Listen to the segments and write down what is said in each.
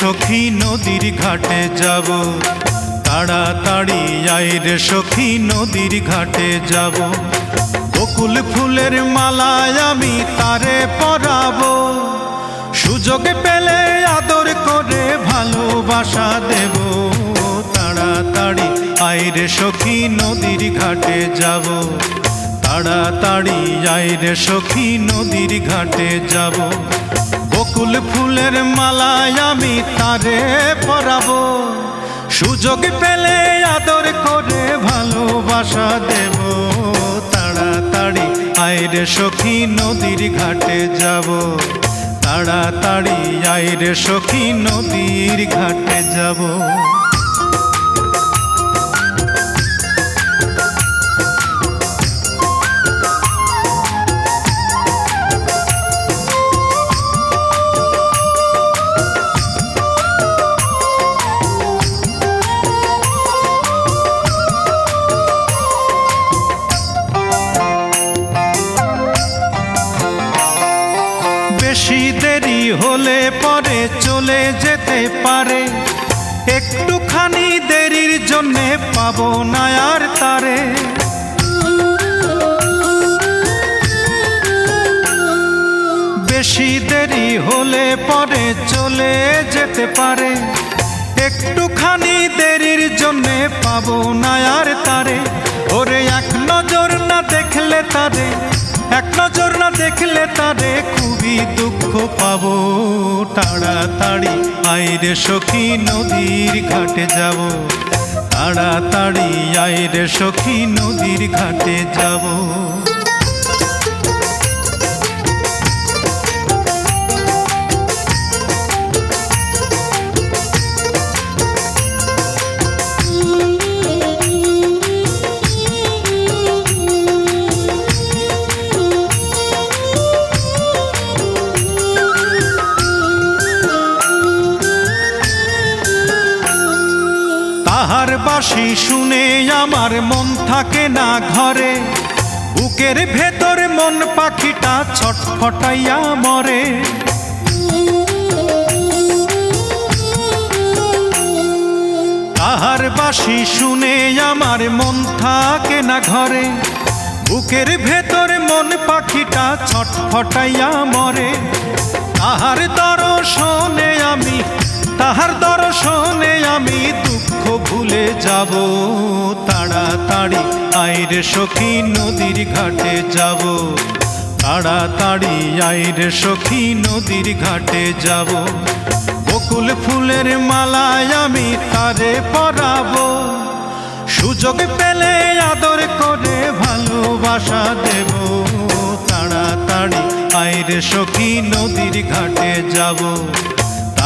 সখী, নদীর ঘাটে যাব। তাড়াতাড়ি আইরে সখী, নদীর ঘাটে যাব। বকুল ফুলের মালায় আমি তারে পরাবো। সুযোগ পেলে আদর করে ভালোবাসা দেব। তাড়াতাড়ি আইরে সখী, নদীর ঘাটে যাব। তাড়াতাড়ি আইরে সখী, নদীর ঘাটে যাব। বকুল ফুলের মালায় আমি তারে পরাবো। সুযোগ পেলে আদর করে ভালোবাসা দেব। তাড়াতাড়ি আইরে সখী নদীর ঘাটে যাব। তাড়াতাড়ি আইরে সখী নদীর ঘাটে যাব। চলে যেতে পারে। একটুখানি দেরির জন্যে পাবো না আর তারে। বেশি দেরি হলে পরে চলে যেতে পারে। একটুখানি দেরির জন্যে পাবো না আর তারে। ওরে এক নজর না দেখলে তারে, এক নজর না দেখলে তারে খুবই দুঃখ পাবো। তাড়াতাড়ি আইরে সখী নদীর ঘাটে যাব। তাড়াতাড়ি আইরে সখী নদীর ঘাটে যাব। বাসি শুনে আমার মন থাকে না ঘরে। বুকের ভেতর মন পাখিটা ছটফটাইয়া মরে। তাহার বাসি শুনে আমার মন থাকে না ঘরে। বুকের ভেতর মন পাখিটা ছটফটাইয়া মরে। তাহার দর্শনে আমি তাহার দর্শনে আমি দুঃখ ভুলে যাব। তাড়াতাড়ি আইরে সখী, নদীর ঘাটে যাব। তাড়াতাড়ি আইরে সখী, নদীর ঘাটে যাব। বকুল ফুলের মালায় আমি তারে পরাবো। সুযোগ পেলে আদর করে ভালোবাসা দেব। তাড়াতাড়ি আইরে সখী, নদীর ঘাটে যাব।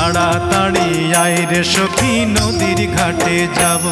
তাড়াতাড়ি আইরে সখী নদীর ঘাটে যাব।